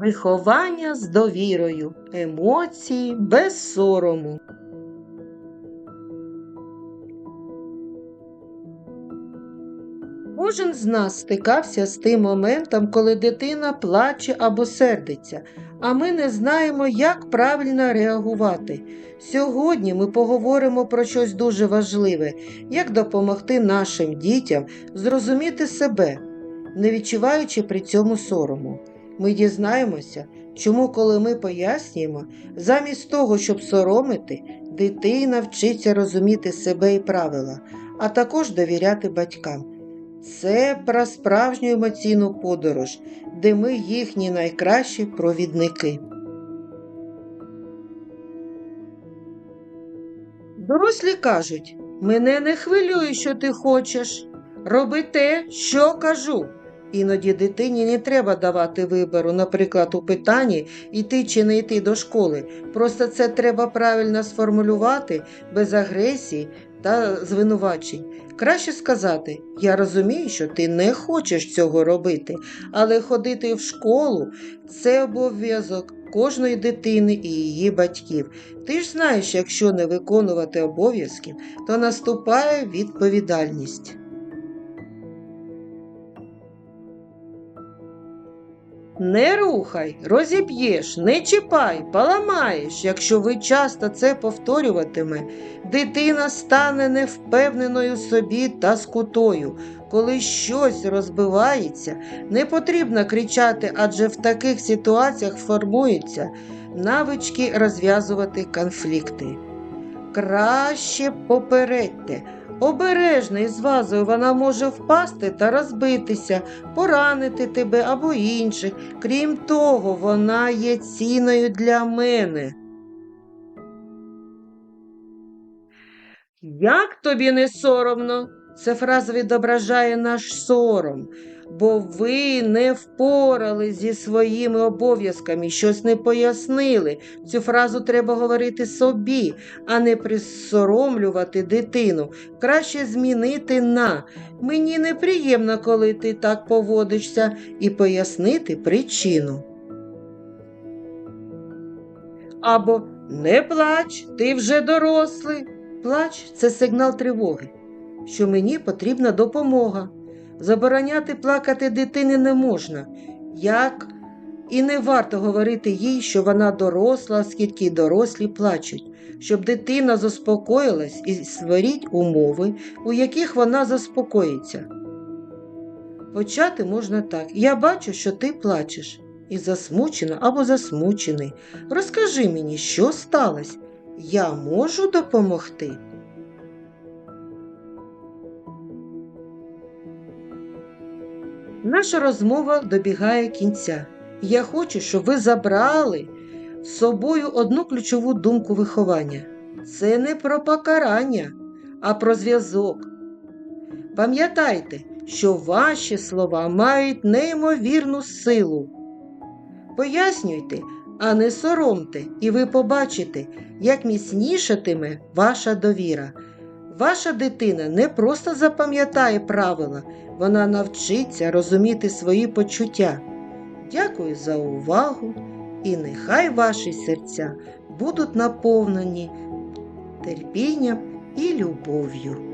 Виховання з довірою, емоції без сорому. Кожен з нас стикався з тим моментом, коли дитина плаче або сердиться, а ми не знаємо, як правильно реагувати. Сьогодні ми поговоримо про щось дуже важливе, як допомогти нашим дітям зрозуміти себе, не відчуваючи при цьому сорому. Ми дізнаємося, чому, коли ми пояснюємо, замість того, щоб соромити, дитина вчиться розуміти себе і правила, а також довіряти батькам. Це про справжню емоційну подорож, де ми їхні найкращі провідники. Дорослі кажуть, мене не хвилює, що ти хочеш. Роби те, що кажу. Іноді дитині не треба давати вибору, наприклад, у питанні йти чи не йти до школи. Просто це треба правильно сформулювати без агресії та звинувачень. Краще сказати, я розумію, що ти не хочеш цього робити, але ходити в школу це обов'язок кожної дитини і її батьків. Ти ж знаєш, якщо не виконувати обов'язків, то наступає відповідальність. Не рухай, розіб'єш, не чіпай, поламаєш. Якщо ви часто це повторюватиме, дитина стане невпевненою собі та скутою. Коли щось розбивається, не потрібно кричати, адже в таких ситуаціях формуються навички розв'язувати конфлікти. Краще попередьте. Обережно з вазою вона може впасти та розбитися, поранити тебе або інших. Крім того, вона є ціною для мене. Як тобі не соромно? Ця фраза відображає наш сором, бо ви не впорались зі своїми обов'язками, щось не пояснили. Цю фразу треба говорити собі, а не присоромлювати дитину. Краще змінити на мені неприємно, коли ти так поводишся, і пояснити причину. Або не плач, ти вже дорослий. Плач це сигнал тривоги, що мені потрібна допомога. Забороняти плакати дитини не можна, як і не варто говорити їй, що вона доросла, оскільки дорослі плачуть, щоб дитина заспокоїлась і створіть умови, у яких вона заспокоїться. Почати можна так. Я бачу, що ти плачеш, і засмучена або засмучений. Розкажи мені, що сталося? Я можу допомогти? Наша розмова добігає кінця. Я хочу, щоб ви забрали з собою одну ключову думку виховання. Це не про покарання, а про зв'язок. Пам'ятайте, що ваші слова мають неймовірну силу. Пояснюйте, а не соромте, і ви побачите, як міцнішатиме ваша довіра. Ваша дитина не просто запам'ятає правила, вона навчиться розуміти свої почуття. Дякую за увагу і нехай ваші серця будуть наповнені терпінням і любов'ю.